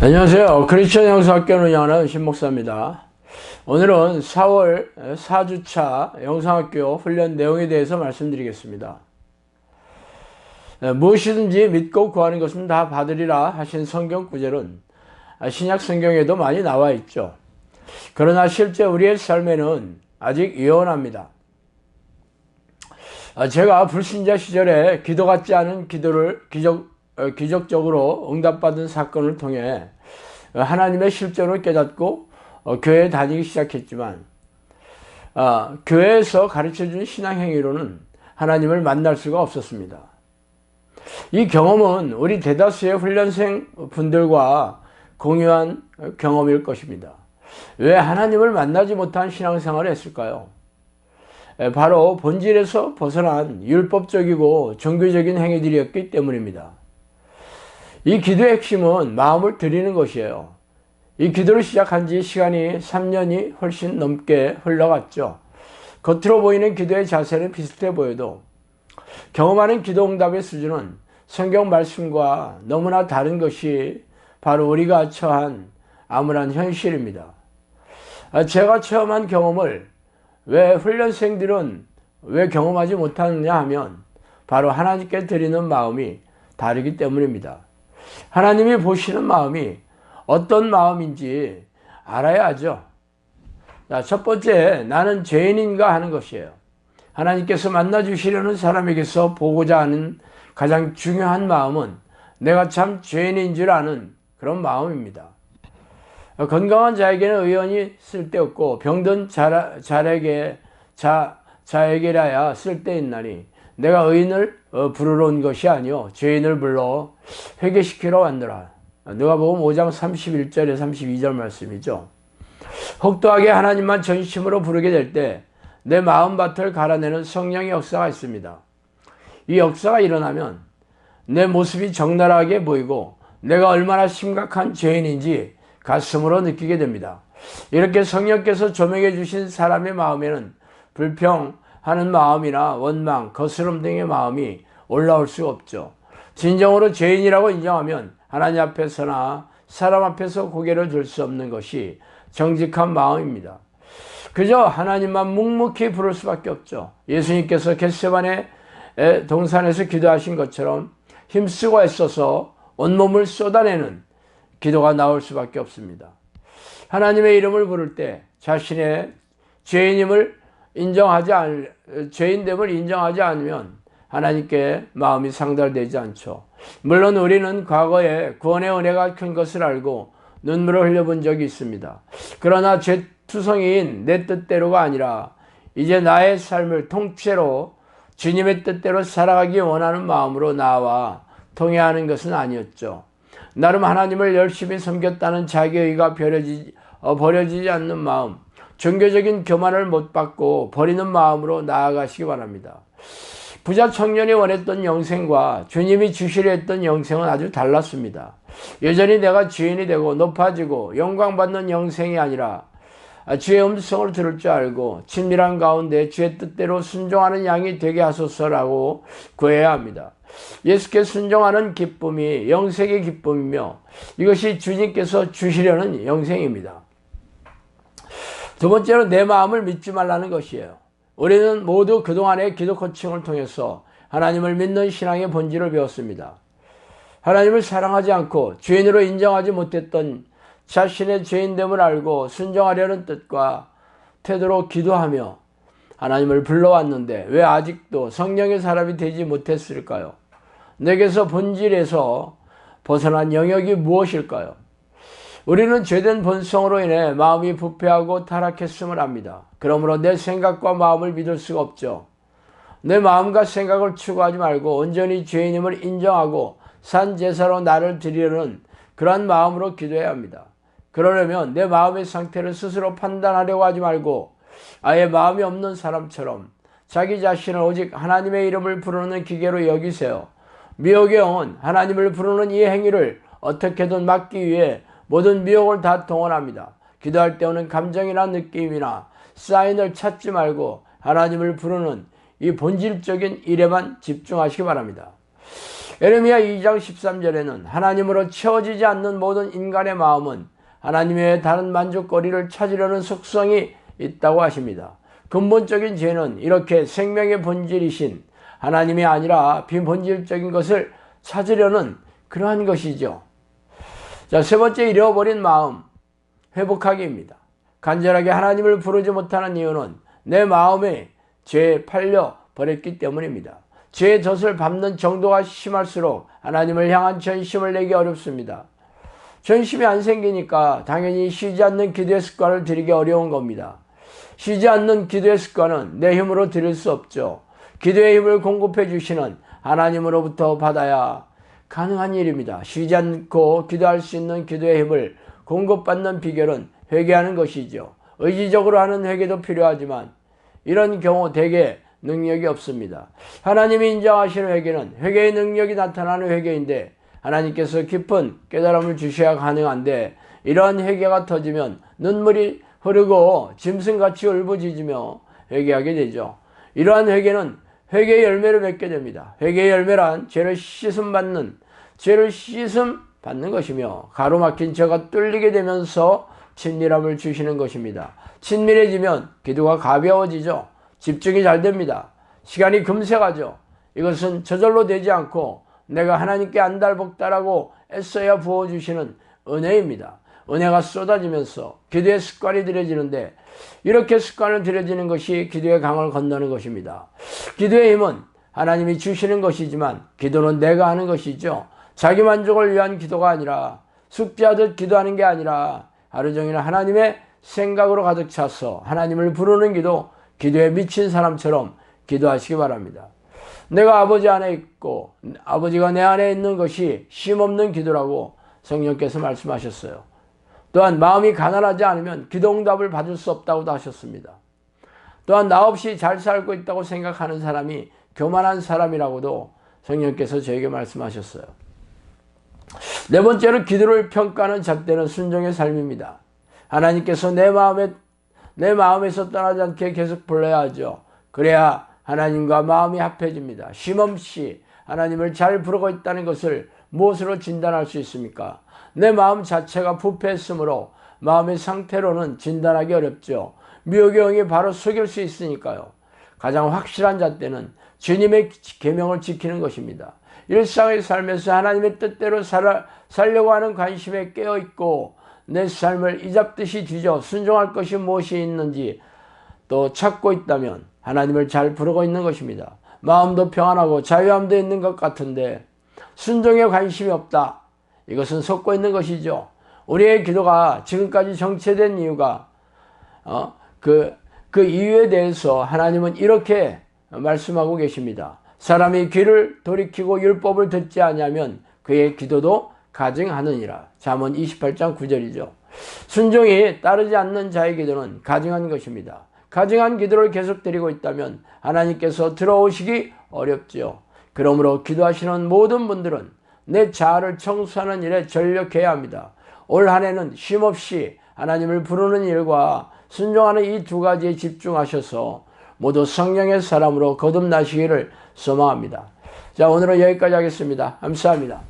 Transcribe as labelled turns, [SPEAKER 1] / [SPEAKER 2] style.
[SPEAKER 1] 안녕하세요. 크리스천 영상학교를 운영하는 신목사입니다. 오늘은 4월 4주차 영상학교 훈련 내용에 대해서 말씀드리겠습니다. 네, 무엇이든지 믿고 구하는 것은 다 받으리라 하신 성경 구절은 신약 성경에도 많이 나와 있죠. 그러나 실제 우리의 삶에는 아직 유연합니다. 제가 불신자 시절에 기도 같지 않은 기도를 기적, 어, 기적적으로 응답받은 사건을 통해 하나님의 실존을 깨닫고 어, 교회에 다니기 시작했지만 아, 교회에서 가르쳐준 신앙 행위로는 하나님을 만날 수가 없었습니다. 이 경험은 우리 대다수의 훈련생 분들과 공유한 경험일 것입니다. 왜 하나님을 만나지 못한 신앙생활을 했을까요? 바로 본질에서 벗어난 율법적이고 종교적인 행위들이었기 때문입니다. 이 기도의 핵심은 마음을 드리는 것이에요. 이 기도를 시작한 지 시간이 3년이 훨씬 넘게 흘러갔죠. 겉으로 보이는 기도의 자세는 비슷해 보여도 경험하는 기도 응답의 수준은 성경 말씀과 너무나 다른 것이 바로 우리가 처한 암울한 현실입니다. 아, 제가 체험한 경험을 왜 훈련생들은 왜 경험하지 못하느냐 하면 바로 하나님께 드리는 마음이 다르기 때문입니다. 하나님이 보시는 마음이 어떤 마음인지 알아야죠. 자, 첫 번째, 나는 죄인인가 하는 것이에요. 하나님께서 만나주시려는 사람에게서 보고자 하는 가장 중요한 마음은 내가 참 죄인인 줄 아는 그런 마음입니다. 건강한 자에게는 의원이 쓸데없고 병든 자, 자에게 자, 자에게라야 쓸데있나니 내가 의인을 어, 부르러 온 것이 아니요 죄인을 불러 회개시키러 왔노라. 누가복음 5장 31절에 32절 말씀이죠. 혹독하게 하나님만 전심으로 부르게 될 때 내 마음밭을 갈아내는 성령의 역사가 있습니다. 이 역사가 일어나면 내 모습이 적나라하게 보이고 내가 얼마나 심각한 죄인인지 가슴으로 느끼게 됩니다. 이렇게 성령께서 조명해 주신 사람의 마음에는 불평, 하는 마음이나 원망, 거스름 등의 마음이 올라올 수 없죠. 진정으로 죄인이라고 인정하면 하나님 앞에서나 사람 앞에서 고개를 들 수 없는 것이 정직한 마음입니다. 그저 하나님만 묵묵히 부를 수밖에 없죠. 예수님께서 겟세반의 동산에서 기도하신 것처럼 힘쓰고 애써서 온몸을 쏟아내는 기도가 나올 수밖에 없습니다. 하나님의 이름을 부를 때 자신의 죄인임을 인정하지 않, 죄인됨을 인정하지 않으면 하나님께 마음이 상달되지 않죠. 물론 우리는 과거에 구원의 은혜가 큰 것을 알고 눈물을 흘려본 적이 있습니다. 그러나 죄 투성이인 내 뜻대로가 아니라 이제 나의 삶을 통째로 주님의 뜻대로 살아가기 원하는 마음으로 나와 통해하는 것은 아니었죠. 나름 하나님을 열심히 섬겼다는 자기의가 어, 버려지지 않는 마음, 종교적인 교만을 못 받고 버리는 마음으로 나아가시기 바랍니다. 부자 청년이 원했던 영생과 주님이 주시려 했던 영생은 아주 달랐습니다. 여전히 내가 주인이 되고 높아지고 영광받는 영생이 아니라 주의 음성을 들을 줄 알고 친밀한 가운데 주의 뜻대로 순종하는 양이 되게 하소서라고 구해야 합니다. 예수께 순종하는 기쁨이 영생의 기쁨이며 이것이 주님께서 주시려는 영생입니다. 두 번째로 내 마음을 믿지 말라는 것이에요. 우리는 모두 그동안의 기도 코칭을 통해서 하나님을 믿는 신앙의 본질을 배웠습니다. 하나님을 사랑하지 않고 죄인으로 인정하지 못했던 자신의 죄인됨을 알고 순종하려는 뜻과 태도로 기도하며 하나님을 불러왔는데 왜 아직도 성령의 사람이 되지 못했을까요? 내게서 본질에서 벗어난 영역이 무엇일까요? 우리는 죄된 본성으로 인해 마음이 부패하고 타락했음을 압니다. 그러므로 내 생각과 마음을 믿을 수가 없죠. 내 마음과 생각을 추구하지 말고 온전히 죄인임을 인정하고 산 제사로 나를 드리려는 그러한 마음으로 기도해야 합니다. 그러려면 내 마음의 상태를 스스로 판단하려고 하지 말고 아예 마음이 없는 사람처럼 자기 자신을 오직 하나님의 이름을 부르는 기계로 여기세요. 미혹의 영은 하나님을 부르는 이 행위를 어떻게든 막기 위해 모든 미혹을 다 동원합니다. 기도할 때 오는 감정이나 느낌이나 사인을 찾지 말고 하나님을 부르는 이 본질적인 일에만 집중하시기 바랍니다. 에레미야 2장 13절에는 하나님으로 채워지지 않는 모든 인간의 마음은 하나님의 다른 만족거리를 찾으려는 속성이 있다고 하십니다. 근본적인 죄는 이렇게 생명의 본질이신 하나님이 아니라 비본질적인 것을 찾으려는 그러한 것이죠. 자, 세 번째 잃어버린 마음 회복하기입니다. 간절하게 하나님을 부르지 못하는 이유는 내 마음에 죄에 팔려 버렸기 때문입니다. 죄의 젖을 밟는 정도가 심할수록 하나님을 향한 전심을 내기 어렵습니다. 전심이 안 생기니까 당연히 쉬지 않는 기도의 습관을 들이기 어려운 겁니다. 쉬지 않는 기도의 습관은 내 힘으로 드릴 수 없죠. 기도의 힘을 공급해 주시는 하나님으로부터 받아야 가능한 일입니다. 쉬지 않고 기도할 수 있는 기도의 힘을 공급받는 비결은 회개하는 것이죠. 의지적으로 하는 회개도 필요하지만 이런 경우 대개 능력이 없습니다. 하나님이 인정하시는 회개는 회개의 능력이 나타나는 회개인데 하나님께서 깊은 깨달음을 주셔야 가능한데 이러한 회개가 터지면 눈물이 흐르고 짐승같이 울부짖으며 회개하게 되죠. 이러한 회개는 회개의 열매를 맺게 됩니다. 회개의 열매란 죄를 씻음 받는 죄를 씻음 받는 것이며 가로막힌 죄가 뚫리게 되면서 친밀함을 주시는 것입니다. 친밀해지면 기도가 가벼워지죠. 집중이 잘 됩니다. 시간이 금세 가죠. 이것은 저절로 되지 않고 내가 하나님께 안달복달하고 애써야 부어주시는 은혜입니다. 은혜가 쏟아지면서 기도의 습관이 들여지는데 이렇게 습관을 들여지는 것이 기도의 강을 건너는 것입니다. 기도의 힘은 하나님이 주시는 것이지만 기도는 내가 하는 것이죠. 자기 만족을 위한 기도가 아니라 숙제하듯 기도하는 게 아니라 하루 종일 하나님의 생각으로 가득 차서 하나님을 부르는 기도, 기도에 미친 사람처럼 기도하시기 바랍니다. 내가 아버지 안에 있고 아버지가 내 안에 있는 것이 쉼없는 기도라고 성령께서 말씀하셨어요. 또한 마음이 가난하지 않으면 기도응답을 받을 수 없다고도 하셨습니다. 또한 나 없이 잘 살고 있다고 생각하는 사람이 교만한 사람이라고도 성령께서 저에게 말씀하셨어요. 네 번째로 기도를 평가하는 잣대는 순종의 삶입니다. 하나님께서 내 마음에 내 마음에서 떠나지 않게 계속 불러야 하죠. 그래야 하나님과 마음이 합해집니다. 쉼없이 하나님을 잘 부르고 있다는 것을 무엇으로 진단할 수 있습니까? 내 마음 자체가 부패했으므로 마음의 상태로는 진단하기 어렵죠. 미혹의 영이 바로 속일 수 있으니까요. 가장 확실한 잣대는 주님의 계명을 지키는 것입니다. 일상의 삶에서 하나님의 뜻대로 살아, 살려고 하는 관심에 깨어 있고 내 삶을 이잡듯이 뒤져 순종할 것이 무엇이 있는지 또 찾고 있다면 하나님을 잘 부르고 있는 것입니다. 마음도 평안하고 자유함도 있는 것 같은데 순종에 관심이 없다. 이것은 속고 있는 것이죠. 우리의 기도가 지금까지 정체된 이유가 어, 그, 그 이유에 대해서 하나님은 이렇게 말씀하고 계십니다. 사람이 귀를 돌이키고 율법을 듣지 않으면 그의 기도도 가증하느니라. 잠언 28장 9절이죠. 순종이 따르지 않는 자의 기도는 가증한 것입니다. 가증한 기도를 계속 드리고 있다면 하나님께서 들어오시기 어렵지요. 그러므로 기도하시는 모든 분들은 내 자아를 청소하는 일에 전력해야 합니다. 올 한 해는 쉼없이 하나님을 부르는 일과 순종하는 이 두 가지에 집중하셔서 모두 성령의 사람으로 거듭나시기를 소망합니다. 자, 오늘은 여기까지 하겠습니다. 감사합니다.